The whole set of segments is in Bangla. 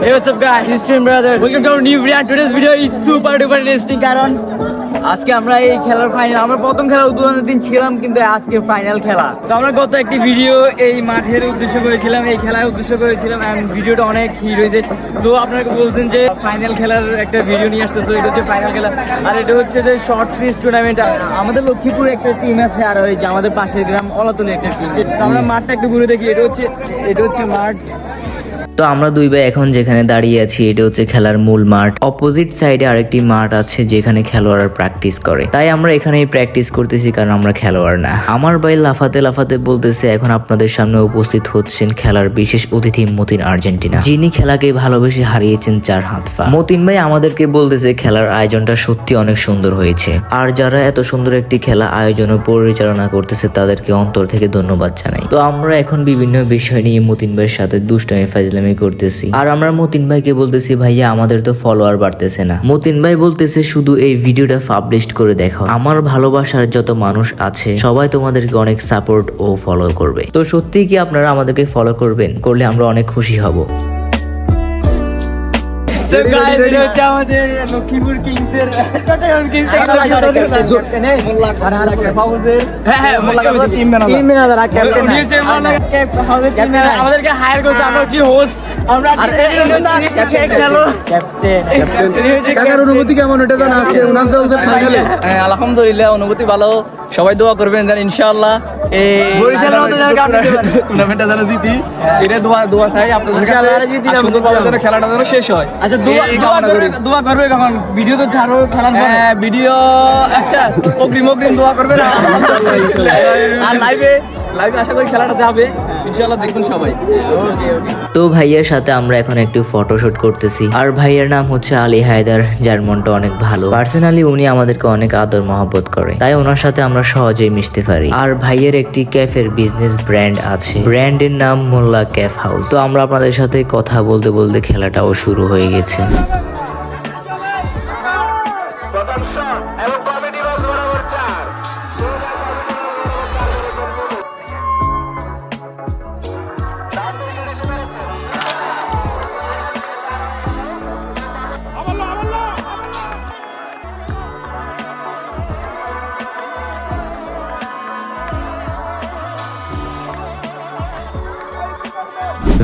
Hey, what's up guys? Stream Brothers. Welcome to our new video. And today's video is super duper interesting কারণ আজকে আমরা এই খেলার ফাইনাল আমরা প্রথম খেলার উদ্বোধনের দিন ছিলাম কিন্তু আজকে ফাইনাল খেলা তো আমরা গত একটি ভিডিও এই মাঠের উদ্দেশ্য করেছিলাম এই খেলার উদ্দেশ্য করেছিলাম ভিডিওটা অনেক হিট হয়েছে তো আপনারা বলছেন যে ফাইনাল খেলার একটা ভিডিও নিয়ে আসতেছো এটা হচ্ছে ফাইনাল খেলা আর এটা হচ্ছে যে শর্ট ফ্রিজ টুর্নামেন্ট আমাদের লক্ষ্মীপুর একটা টিম আছে আর ওই আমাদের পাশের গ্রাম অলাতুলি একটা টিম তো আমরা মাঠটা একটু ঘুরে দেখি এটা হচ্ছে এটা হচ্ছে মাঠ তো আমরা দুই ভাই এখন যেখানে দাঁড়িয়ে আছি, এটা হচ্ছে খেলার মূল মাঠ। অপোজিট সাইডে আরেকটি মাঠ আছে যেখানে খেলোয়াড়রা প্র্যাকটিস করে। তাই আমরা এখানেই প্র্যাকটিস করতেছি, কারণ আমরা খেলোয়াড় না। আমার ভাই লাফাতে লাফাতে বলতেছে, এখন আপনাদের সামনে উপস্থিত হচ্ছেন খেলার বিশেষ অতিথি মতিন আর্জেন্টিনা। যিনি খেলাকে ভালোবেসে হারিয়েছেন চার হাত পা। মতিন ভাই আমাদেরকে বলতেছে, খেলার আয়োজনটা সত্যি অনেক সুন্দর হয়েছে। আর যারা এত সুন্দর একটি খেলা আয়োজন ও পরিচালনা করতেছে, তাদেরকে অন্তর থেকে ধন্যবাদ জানাই। তো আমরা এখন বিভিন্ন বিষয় নিয়ে মতিন ভাইয়ের সাথে দুষ্টামি ফাইজলামি করতেছি। আর আমরা মতিন ভাইকে বলতেছি, ভাইয়া, আমাদের তো ফলোয়ার বাড়তেছে না। মতিন ভাই বলতেছে, শুধু এই ভিডিওটা পাবলিশ করে দেখো। আমার ভালোবাসার যত মানুষ আছে, সবাই তোমাদেরকে অনেক সাপোর্ট ও ফলো করবে। তো সত্যি কি আপনারা আমাদেরকে ফলো করবেন? করলে আমরা অনেক খুশি হব। আমাদের লক্ষ্মীপুর কিংসের চট্টগ্রাম কিংস থেকে হ্যাঁ হ্যাঁ টিম ম্যানেজার উনি হচ্ছে ম্যানেজার আমাদেরকে হায়ার করছে আমরা হচ্ছে হোস্ট আমরা কাকার অনুভূতি কেমন এটা জানা আজকে উনার দল ফাইনালে হ্যাঁ, আলহামদুলিল্লাহ অনুভূতি ভালো সবাই দোয়া করবেন যেন ইনশাআল্লাহ এই বরিশালের মতো যেন কাপ নিতে পারে। টুর্নামেন্টটা যেন জিতি এটা দোয়া দোয়া চাই আপনাদের কাছে সুন্দরভাবে যেন খেলাটা যেন শেষ হয় আচ্ছা দোয়া করবে করবে কখন ভিডিও তো ছাড়ো খেলার পরে। হ্যাঁ, ভিডিও আচ্ছা অগ্রিম অগ্রিম দোয়া না আর লাইভে লাইভে আশা করি খেলাটা যাবে। ইনশাআল্লাহ দেখুন সবাই। তো ভাইয়ার সাথে আমরা এখন একটু ফটোশুট করতেছি। আর ভাইয়ার নাম হচ্ছে আলী হায়দার যার মনটা অনেক ভালো। পার্সোনালি উনি আমাদেরকে অনেক আদর মহব্বত করে। তাই ওনার সাথে আমরা সহজেই মিশতে পারি। আর ভাইয়ের একটি ক্যাফের বিজনেস ব্র্যান্ড আছে। ব্র্যান্ডের নাম মোল্লা ক্যাফ হাউস। তো আমরা আপনাদের সাথে কথা বলতে বলতে খেলাটাও শুরু হয়ে গেছে।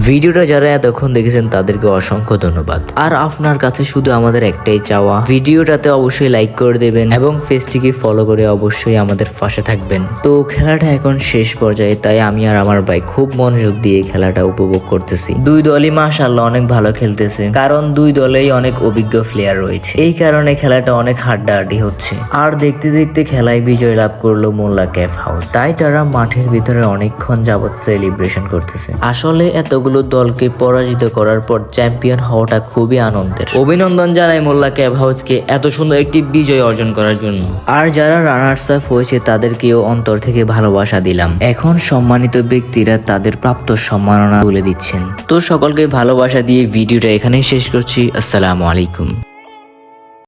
ভিডিওটা যারা এতক্ষণ দেখেছেন তাদেরকে অসংখ্য ধন্যবাদ। আর আপনার কাছে শুধু আমাদের একটাই চাওয়া, ভিডিওটাতে অবশ্যই লাইক করে দেবেন এবং পেজটিকে ফলো করে অবশ্যই আমাদের পাশে থাকবেন। তো খেলাটা এখন শেষ পর্যায়ে, তাই আমি আর আমার ভাই খুব মনোযোগ দিয়ে খেলাটা উপভোগ করতেছি। দুই দলই মাশাআল্লাহ অনেক ভালো খেলতেছে, কারণ দুই দলেই অনেক অভিজ্ঞ প্লেয়ার রয়েছে। এই কারণে খেলাটা অনেক হাড্ডাহাড্ডি হচ্ছে। আর দেখতে দেখতে খেলায় বিজয় লাভ করল মোল্লা ক্যাফ হাউস। তাই তারা মাঠের ভিতরে অনেকক্ষণ যাবৎ সেলিব্রেশন করতেছে। আসলে এতগুলো দলকে পরাজিত করার পর চ্যাম্পিয়ন হওয়াটা খুবই আনন্দের। অভিনন্দন জানাই মোল্লা ক্যাব হাউসকে এত সুন্দর একটি বিজয় অর্জন করার জন্য। আর যারা রানার্স আপ হয়েছে, তাদেরকেও অন্তর থেকে ভালোবাসা দিলাম। এখন সম্মানিত ব্যক্তিরা তাদের প্রাপ্ত সম্মাননা তুলে দিচ্ছেন। তো সকলকে ভালোবাসা দিয়ে ভিডিওটা এখানেই শেষ করছি। আসসালামু আলাইকুম।